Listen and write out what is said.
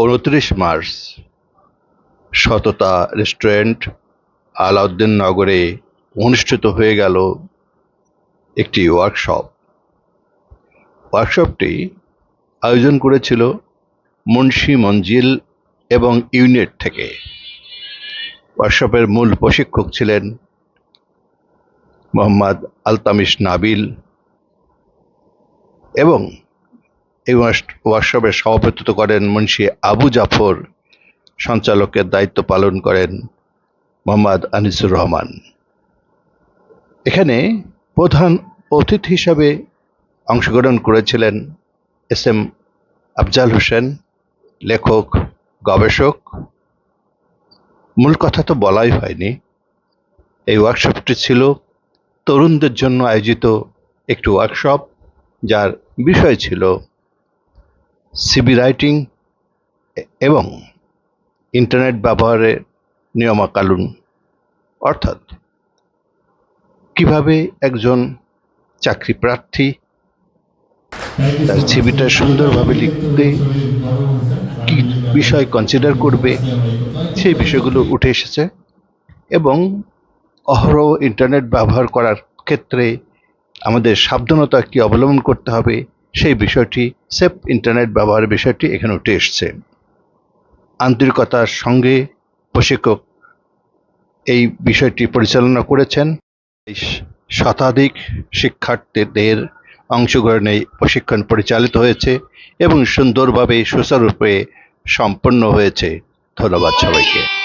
চৌত্রিশ মার্চ, সততা রেস্টুরেন্ট আলাউদ্দিন নগরে অনুষ্ঠিত হয়ে গেল একটি ওয়ার্কশপ ওয়ার্কশপটি আয়োজন করেছিল মুন্সি মঞ্জিল এবং ইউনিট থেকে। ওয়ার্কশপের মূল প্রশিক্ষক ছিলেন মোহাম্মদ আলতামিশ নাবিল এবং এই ওয়ার্কশপের সভাপতিত্ব করেন মুন্সি আবু জাফর, সঞ্চালকের দায়িত্ব পালন করেন মোহাম্মদ আনিসুর রহমান। এখানে প্রধান অতিথি হিসাবে অংশগ্রহণ করেছিলেন এস এম আফজাল হোসেন, লেখক, গবেষক। মূল কথা তো বলাই হয়নি। এই ওয়ার্কশপটি ছিল তরুণদের জন্য আয়োজিত একটি ওয়ার্কশপ, যার বিষয় ছিল সিবি রাইটিং এবং ইন্টারনেট ব্যবহারের নিয়মাকানুন। অর্থাৎ কীভাবে একজন চাকরি প্রার্থী তার সিবিটা সুন্দরভাবে লিখতে, কি বিষয় কনসিডার করবে, সেই বিষয়গুলো উঠে এসেছে এবং অহরহ ইন্টারনেট ব্যবহার করার ক্ষেত্রে আমাদের সাবধানতা কি অবলম্বন করতে হবে সেই বিষয়টি সেফ ইন্টারনেট ব্যবহারের বিষয়টি এখানে উঠে এসছে। আন্তরিকতার সঙ্গে প্রশিক্ষক এই বিষয়টি পরিচালনা করেছেন। শতাধিক শিক্ষার্থীদের অংশগ্রহণে প্রশিক্ষণ পরিচালিত হয়েছে এবং সুন্দরভাবে সুচারুরূপে সম্পন্ন হয়েছে। ধন্যবাদ সবাইকে।